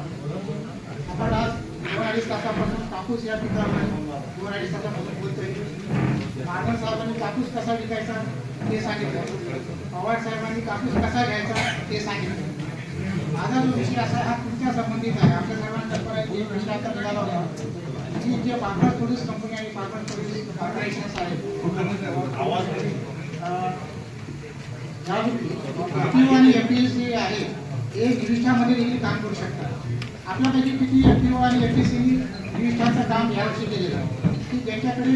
आपण आज दोन अडीच तासापासून कापूस या पिकावर दोन अडीच तासापासून बोलतोय. साहेबांनी कापूस कसा विकायचा ते सांगितलं. पवार साहेबांनी कापूस कसा घ्यायचा ते सांगितलं. माझा जो विषय असा हा तुमच्या संबंधित आहे. आपल्या सर्वांना कल्पना विषय आता निघाला होता. जे पापड पोलीस कंपनी आणि पापड पोलीस ऑर्गनायझेशन्स आहेत अं, आहे. हे निविष्ठामध्ये देखील काम करू शकतात आपल्यापैकी किती एफपीओ आणि एफपीसी निविष्ठाचं काम यावर्षी केलेलं की ज्यांच्याकडे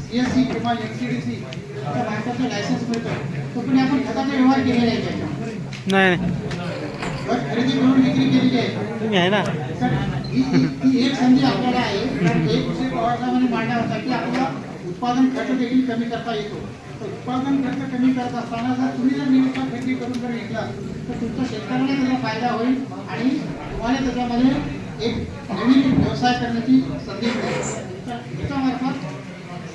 सीएससी किंवा एनसीडीसी त्या भारताचं लायसन्स मिळतं तो पण आपण खताचे व्यवहार केलेले आहे त्याच्यामध्ये नाही खरेदी करून विक्री केलेली आहे. तुम्ही आहे ना? ही एक संधी आपल्याला आहे. एक विषय पवारसाहेबांनी मांडला होता की आपला उत्पादन खर्च देखील कमी करता येतो. तर उत्पादन खर्च कमी करत असताना जर तुम्ही जर निमित्त खरेदी करून जर घेतला तर तुमचा शेतकऱ्याला त्याचा फायदा होईल आणि तुम्हाला त्याच्यामध्ये एक नवीन व्यवसाय करण्याची संधी मिळेल.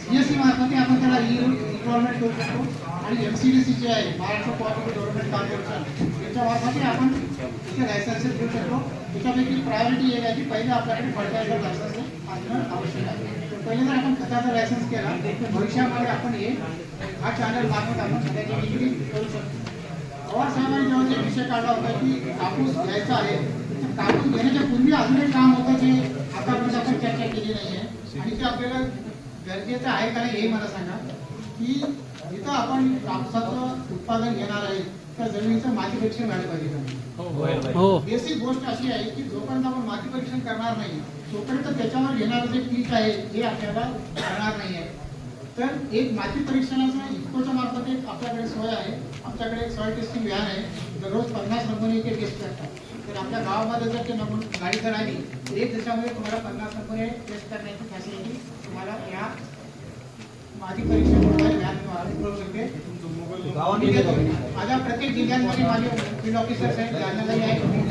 सी एस सी मार्फत आपण त्याला ई इन्व्हॉल्वमेंट करू शकतो आणि एम सी डी सी जे आहे महाराष्ट्र कोऑपरेटिव्ह डेव्हलपमेंट कॉर्पोरेशन याच्या आपण तिथे लायसन्सेस घेऊ शकतो. त्याच्यापैकी प्रायोरिटी एक आहे की पहिले आपल्याकडे फर्टिलायझर लायसन्स असणं आवश्यक आहे. तर पहिले जर आपण खताचा लायसन्स केला तर भविष्यामध्ये आपण हे हा चॅनल मार्फत आपण सध्याची विक्री करू शकतो. पवार साहेबांनी जेव्हा ते विषय काढला होता की कापूस घ्यायचा आहे तर कापूस घेण्याच्या पूर्वी अजून एक काम होतं जे आतापर्यंत आपण चर्चा केली नाही आहे आणि ते आपल्याला गरजेचं आहे का नाही हे मला सांगा. की जिथं आपण कापसाचं उत्पादन घेणार आहे त्या जमिनीचं माती परीक्षण व्हायला पाहिजे. का नाही? हो. बेसिक गोष्ट अशी आहे की जोपर्यंत आपण माती परीक्षण करणार नाही तोपर्यंत त्याच्यावर घेणारं जे पीक आहे हे आपल्याला करणार नाही आहे तर एक माती परीक्षणाचा इफकोच्या मार्फत एक आपल्याकडे सोय आहे. आमच्याकडे सॉइल टेस्टिंग व्हॅन आहे. दररोज पन्नास नमुने इथे टेस्ट करतात. तर आपल्या गावामध्ये जर ते नमुने गाडी जर आली तर एक दिवसामध्ये तुम्हाला पन्नास नमुने टेस्ट करण्याची फॅसिलिटी तुम्हाला या माती परीक्षण मिळू शकते माझ्या प्रत्येक जिल्ह्यांमध्ये माझे फील्ड ऑफिसर्स आहेत.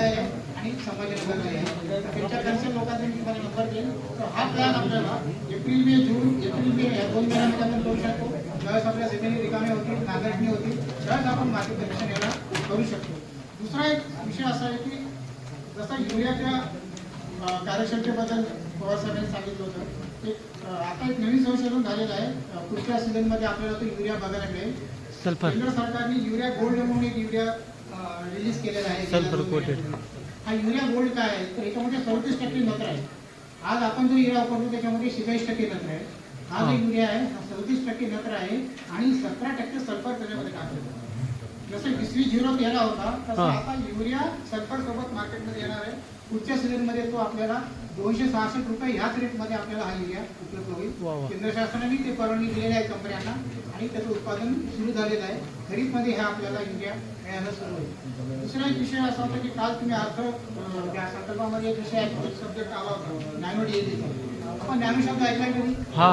आहे. आणि संभाजीनगरलाही आहे त्यांच्या कन्सर्न लोकांचा नंबर देईल तर हा प्लॅन आपल्याला April May June April May या दोन महिन्यामध्ये आपण करू शकतो. ज्यावेळेस आपल्या जमिनी रिकामे होतील नागरिकणी होतील त्यावेळेस आपण माती परीक्षण याला करू शकतो. दुसरा एक विषय असा आहे की जसं युरियाच्या कार्यक्षमतेबद्दल सांगितलं होतं. एक आता एक नवीन संशोधन झालेलं आहे. पुढच्या सीझनमध्ये आपल्याला तो युरिया बघायला मिळेल. केंद्र सरकारने युरिया गोल्ड म्हणून एक युरिया रिलीज़ केलेला आहे. हा युरिया गोल्ड काय आहे तर याच्यामध्ये चौतीस टक्के नत्र आहे आज आपण जो युरिया वापरतो त्याच्यामध्ये शेचाळीस टक्के नत्र आहे हा जो. युरिया आहे हा चौतीस टक्के नत्र आहे आणि सतरा टक्के सल्फर त्याच्यामध्ये टाकलेलं आहे जसं वीस झिरो तेरा होता तसं. आता युरिया सल्फर सोबत मार्केटमध्ये येणार आहे पुढच्या सीझनमध्ये तो आपल्याला दोनशे सहासष्ट रुपये ह्याच रेटमध्ये आपल्याला हा युरिया उपलब्ध होईल. केंद्र शासनाने ते परवानगी दिलेली आहे कंपन्यांना आणि त्याचं उत्पादन सुरू झालेलं आहे. खरीपमध्ये हा आपल्याला युरिया मिळायला सुरू होईल. दुसरा एक विषय असा होता की काल तुम्ही अर्थ अं, या संदर्भामध्ये एक विषय सब्जेक्ट आला होता नॅनो डीएसीचा आपण नॅनो शब्द ऐकलाय कधी हा.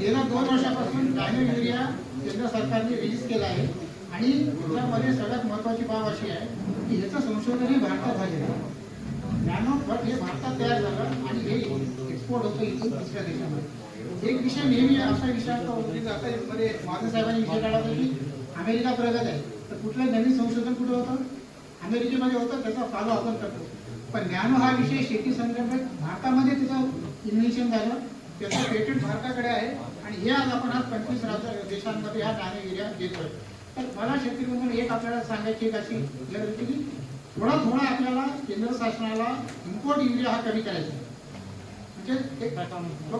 गेल्या दोन वर्षापासून नॅनो युरिया केंद्र सरकारने रिलीज केला आहे आणि त्यामध्ये सगळ्यात महत्वाची बाब अशी आहे की ह्याचं संशोधनही भारतात झालेलं आहे. नॅनो खत हे भारतात तयार झालं आणि हे एक्सपोर्ट होतं इथून दुसऱ्या देशामध्ये. एक विषय नेहमी असा विषय असतो आता मध्ये माझं साहेबांनी विषय काढला होता की अमेरिका प्रगत आहे. तर कुठलं नवीन संशोधन कुठं होतं? अमेरिकेमध्ये होतं त्याचा फॉलो आपण करतो. पण नॅनो हा विषय शेती संदर्भात भारतामध्ये त्याचं इन्व्हेन्शन झालं. त्याचं पेटंट भारताकडे आहे. आणि हे आज आपण आज पंचवीस राज्य देशांमध्ये हा नॅनो एरिया घेतोय. तर मला शेतकरी म्हणून एक आपल्याला सांगायची एक अशी गरज होती की थोडा थोडा आपल्याला केंद्र शासनाला इम्पोर्ट युरिया हा कमी करायचा म्हणजे एक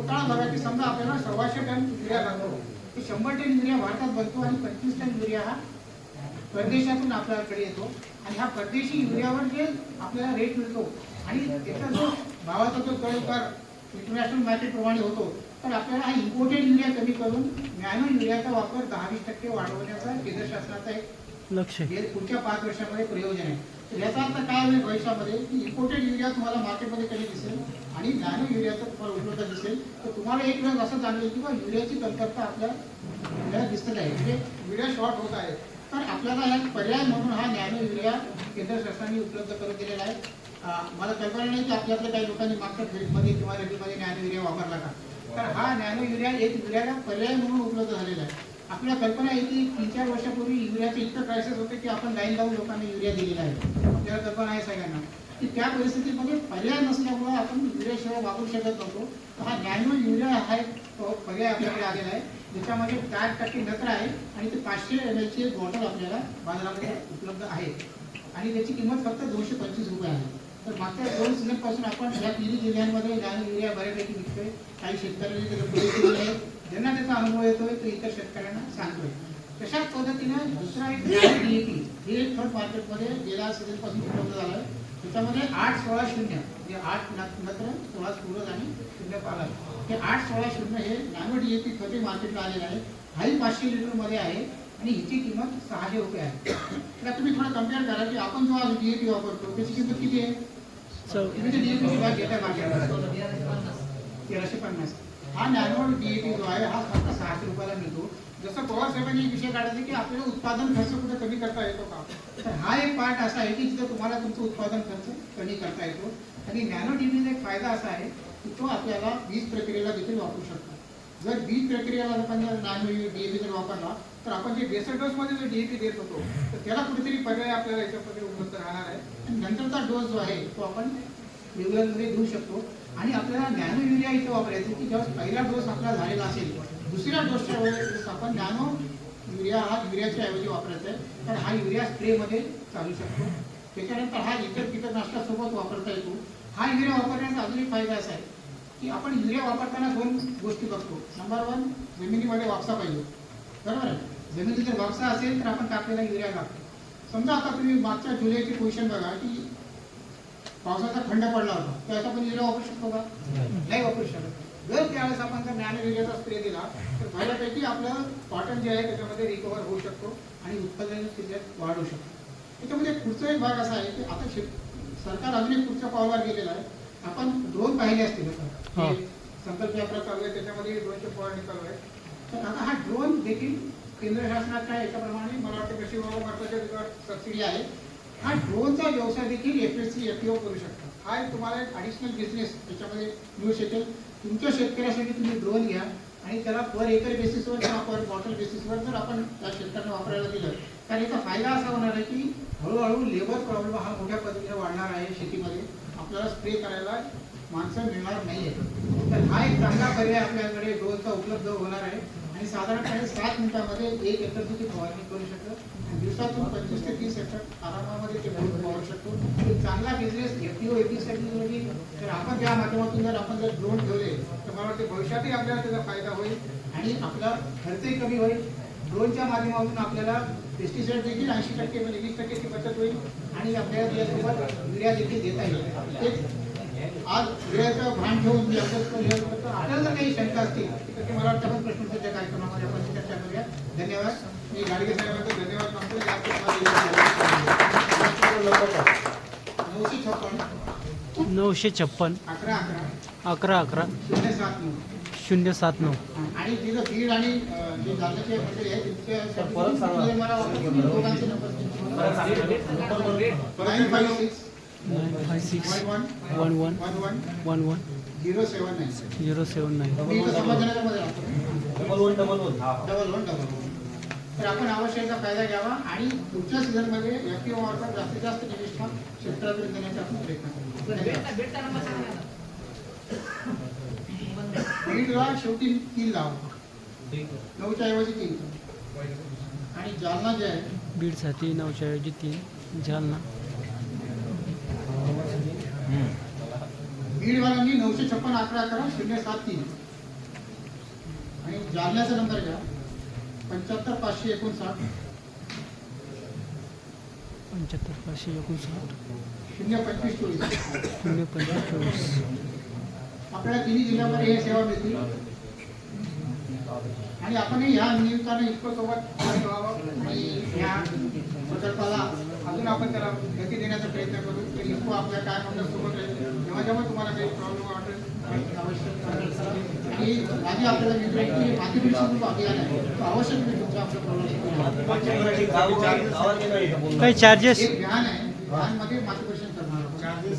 काळ बघा की समजा आपल्याला सव्वाशे टन युरिया लागतो. की शंभर टन युरिया भारतात बनतो आणि पंचवीस टन युरिया हा परदेशातून आपल्याकडे येतो. आणि ह्या परदेशी युरियावर जे आपल्याला रेट मिळतो आणि त्याचा जो भावाचा जो कळकार इंटरनॅशनल मार्केट प्रमाणे होतो तर आपल्याला हा इम्पोर्टेड युरिया कमी करून नॅनो युरियाचा वापर दहा वीस टक्के वाढवण्याचा केंद्र शासनाचा एक लक्ष हे पुढच्या पाच वर्षामध्ये प्रयोजन आहे. याचा अर्थ काय होईल भविष्यामध्ये? की इम्पोर्टेड युरिया तुम्हाला मार्केटमध्ये कमी दिसेल आणि नॅनो युरियाचा तुम्हाला उपलब्ध दिसेल तर तुम्हाला एक वेळ असं जाणवेल की बा युरियाची कमतरता आपल्या आपल्याला दिसत आहे. म्हणजे युरिया शॉर्ट होत आहे. तर आपल्याला या पर्याय म्हणून हा नॅनो युरिया केंद्र शासनाने उपलब्ध करून दिलेला आहे. मला कल्पना नाही की आपल्यातल्या काही लोकांनी मागच्या फील्डमध्ये किंवा रेडीमध्ये नॅनो युरिया वापरला का. तर हा नॅनो युरिया एक युरियाला पर्याय म्हणून उपलब्ध झालेला आहे. आपल्या कल्पना आहे की तीन चार वर्षापूर्वी युरियाचे इतकं क्रायसिस होते की आपण लाईन लावून लोकांना युरिया दिलेला आहे. आपल्याला कल्पना आहे सगळ्यांना की त्या परिस्थितीमध्ये पर्याय नसल्यामुळे आपण युरियाशिवाय वापरू शकत नव्हतो. हा नॅनो युरिया हा एक पर्याय आपल्याकडे आलेला आहे. ज्याच्यामध्ये चार टक्के नत्र आहे आणि ते पाचशे एम एलची एक बॉटल आपल्याला बाजारामध्ये उपलब्ध आहे. आणि त्याची किंमत फक्त दोनशे पंचवीस रुपये आहे. तर मागच्या दोन सीझनपासून आपण या तिन्ही जिल्ह्यांमध्ये नॅनो युरिया बऱ्यापैकी विकतोय काही शेतकऱ्यांनी त्याचा प्रयोग केलेला आहे. ज्यांना त्याचा अनुभव येतोय तो इतर शेतकऱ्यांना सांगतोय. तशाच पद्धतीनं दुसरा एक डीएपी हे एक थर्ड मार्केटमध्ये गेल्या सीझनपासून उपलब्ध झालं आहे त्याच्यामध्ये आठ सोळा शून्य म्हणजे आठ नत्र सोळा सूरज आणि शून्य पालन. हे आठ सोळा शून्य हे नॅनो डीएपी खते मार्केटला आलेलं आहे हाही पाचशे लिटरमध्ये आहे आणि हिची किंमत सहाशे रुपये आहे. तर तुम्ही थोडं कंपेअर करा की आपण जो आज डीएपी वापरतो त्याची किंमत किती आहे? डीएपी तेराशे पन्नास. हा नॅनो डीएपी जो आहे हा फक्त सहाशे रुपयाला मिळतो. जसं पवार साहेबांनी एक विषय काढला की आपल्याला उत्पादन खर्च कुठे कमी करता येतो का? तर हा एक पार्ट असा आहे की जिथे तुम्हाला तुमचं उत्पादन खर्च कमी करता येतो. आणि नॅनो डीबीचा एक फायदा असा आहे की तो आपल्याला वीज प्रक्रियेला देखील वापरू शकतो. जर वीज प्रक्रियेला आपण जर नॅनो डीएपी जर वापरला तर आपण जे बेसर डोसमध्ये जो डीएपी देत होतो तर त्याला कुठेतरी पर्याय आपल्याला याच्यामध्ये उपलब्ध राहणार आहे. आणि नंतरचा डोस जो आहे तो आपण रेग्युलरमध्ये देऊ शकतो. आणि आपल्याला नॅनो युरिया इथं वापरायचं की ज्यावेळेस पहिला डोस आपला झालेला असेल दुसऱ्या डोसच्या वेळेस आपण नॅनो युरिया हा युरियाच्या ऐवजी वापरायचा आहे. तर हा युरिया स्प्रेमध्ये चालू शकतो. त्याच्यानंतर हा इतर कीटकनाशकासोबत वापरता येतो. हा युरिया वापरण्याचा अजून एक फायदा असा आहे की आपण युरिया वापरताना दोन गोष्टी बघतो. नंबर वन जमिनीमध्ये वापसा पाहिजे. बरोबर आहे? जमिनीत जर वापसा असेल तर आपण टाकलेला युरिया लागतो समजा आता तुम्ही मागच्या जुलैची पोझिशन बघा की पावसाचा खंड पडला होता. त्यावेळेस आपण युरिया वापरू शकतो का? नाही. वापरू शकत. जर त्यावेळेस आपण जर युरियाचा स्प्रे दिला तर बऱ्यापैकी आपलं कॉटन जे आहे त्याच्यामध्ये रिकवर होऊ शकतो आणि उत्पादन त्याच्यात वाढू शकतो. त्याच्यामध्ये पुढचा एक भाग असा आहे की आता शेत सरकार अजून एक पुढच्या पावलावर गेलेलं आहे. आपण ड्रोन पाहिले असतील संकल्प यात्रा चालू आहे त्याच्यामध्ये ड्रोनचे फवारणी चालू आहे. तर आता हा ड्रोन देखील केंद्र शासनाच्या याच्याप्रमाणे मला वाटतं कृषी विभागामार्फत सबसिडी आहे. हा ड्रोनचा व्यवसाय देखील एफ एस सी एफ करू शकता हा एक तुम्हाला एक ॲडिशनल बिझनेस त्याच्यामध्ये मिळू शकेल. तुमच्या शेतकऱ्यासाठी तुम्ही ड्रोन घ्या आणि त्याला पर एकर बेसिसवर किंवा पर बॉटल बेसिसवर जर आपण त्या शेतकऱ्यांना वापरायला दिलं तर याचा फायदा असा होणार आहे की हळूहळू लेबर प्रॉब्लेम हा मोठ्या पद्धतीने वाढणार आहे शेतीमध्ये. आपल्याला स्प्रे करायला माणसं मिळणार नाही आहे तर हा एक चांगला पर्याय आपल्याकडे ड्रोनचा उपलब्ध होणार आहे. आणि साधारणपणे सात मिनिटामध्ये एक एकर तुम्ही फवारणी करू शकता. आणि दिवसातून पंचवीस ते तीस एकर आरामामध्ये ते भरून फवारू शकतो. एक चांगला बिझनेस एफटीओ एपीसाठी म्हणजे तर आपण त्या माध्यमातून जर आपण जर ड्रोन ठेवले तर मला वाटते भविष्यातही आपल्याला त्याचा फायदा होईल आणि आपला खर्चही कमी होईल. ड्रोनच्या माध्यमातून आपल्याला पेस्टिसाइड देखील ऐंशी टक्के म्हणजे वीस टक्केची बचत होईल आणि आपल्याला त्यासोबत युरिया देखील देता येईल. तेच आज वेळेचं भान ठेवून. आपल्याला जर काही शंका असतील तर ते मला वाटतं आपण प्रश्नोत्तरच्या कार्यक्रमामध्ये आपण चर्चा करूया. धन्यवाद. मी गाडगे साहेबांचे धन्यवाद मानतो जास्त नऊशे छप्पन. नऊशे छप्पन. अकरा अकरा. अकरा अकरा. शून्य सात नऊ. शून्य सात नऊ. आणि तिथं बीड आणि अं, nine six nine five six one one one one zero seven nine zero seven nine double one double one double one double one तर आपण आवश्यक याचा फायदा घ्यावा आणि पुढच्या सीझनमध्ये एफ पी मार्फत जास्तीत जास्त निविष्ठा शेतकऱ्यापर्यंत देण्याचा आपण प्रयत्न. बीडला शेवटी तीन लाव. नऊच्या ऐवजी तीन. आणि जालना जे आहे बीडसाठी नऊशे ऐवजी तीन जालना. बीडवाल्यांनी नऊशे छप्पन अकरा अकरा शून्य सात तीन. आणि जालन्याचा नंबर घ्या. पंच्याहत्तर पाचशे एकोणसाठ. पंच्याहत्तर पाचशे एकोणसाठ. शून्य पंचवीस चोवीस. शून्य पंचवीस चोवीस. आपल्याला तिन्ही जिल्ह्यामध्ये हे सेवा मिळतील. आणि आपणही ह्या निमित्ताने इतकं सोबत आणि ह्या प्रकल्पाला अजून आपण त्याला गती देण्याचा प्रयत्न करू. तर इतकं आपल्या काय म्हणतात सोबत राहील. जेव्हा जेव्हा तुम्हाला काही प्रॉब्लेम वाटेल. आवश्यक आणि माझी आपल्याला आहे की मातृभूषण जो अभियान आहे. तो अवश्य तुम्ही तुमच्या आपल्या प्रॉब्लेम काही चार्जेस एक व्हॅन आहे. व्हॅनमध्ये मातृभूषण करणार.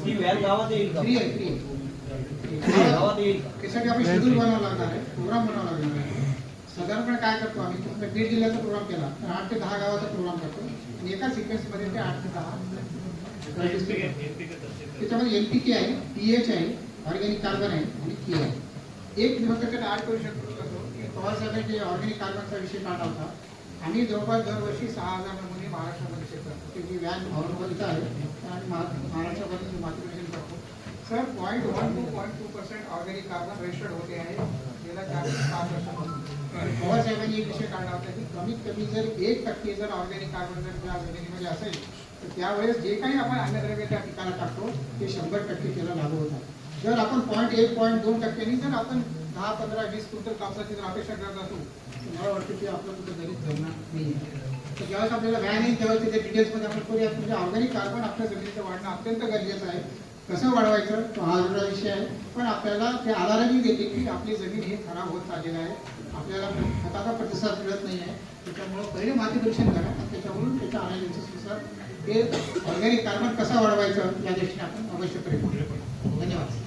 ही गावात येईल फ्री आहे फ्री आहे. गावात येईल का? त्यासाठी आपण शेड्यूल बनवावं लागणार आहे. प्रोग्राम बनावा लागणार आहे. साधारणपणे काय करतो आम्ही? तुमचा बीड जिल्ह्याचा प्रोग्राम केला. तर आठ ते दहा गावाचा प्रोग्राम करतो. एका सिक्वेन्समध्ये ते आठ ते दहा. ते त्याच्यामध्ये एन पी के आहे पी एच आहे ऑर्गॅनिक कार्बन आहे आणि के आहे. एक त्यात ॲड करू शकतो की पवार साहेबांनी ऑर्गॅनिक कार्बनचा विषय काढला होता. आम्ही जवळपास दरवर्षी सहा हजार नमुने महाराष्ट्रामध्ये करतो की जी औरंगाबाद इथं आहे आणि महा- महाराष्ट्रामध्ये मार्गदर्शन करतो sir point one two point two percent organic carbon registered होते आहे. गेल्या चार ते पाच वर्षापासून. पवार साहेबांनी एक विषय काढला होता की कमीत कमी जर एक टक्के जर ऑर्गॅनिक कार्बन जर त्या जमिनीमध्ये असेल तर त्यावेळेस जे काही आपण अन्नद्रव्य त्या पिकाला टाकतो ते शंभर टक्के त्याला लागू होतात. जर आपण पॉईंट एक पॉईंट दोन टक्क्यांनी जर आपण दहा पंधरा वीस क्विंटल कापसाची जर अपेक्षा करत असू तर मला वाटतं की आपलं कुठं गरीब जमणार नाही तर ज्यावेळेस आपल्याला व्हॅन येईल त्यावेळेस त्याच्या डिटेल्समध्ये आपण करूया. म्हणजे ऑर्गॅनिक कार्बन आपल्या जमिनीचं वाढणं अत्यंत गरजेचं आहे. कसं वाढवायचं तो हा वेगळा विषय आहे. पण आपल्याला ते आधारही देते की आपली जमीन ही खराब होत चाललेलं आहे. आपल्याला खताचा प्रतिसाद मिळत नाही आहे. त्याच्यामुळं पहिले मार्गदर्शन करा. आणि त्याच्यावरून त्याच्या अनालिसिसनुसार ते ऑर्गॅनिक कार्बन कसा वाढवायचं या दृष्टीने आपण अवश्य प्रयत्न धन्यवाद.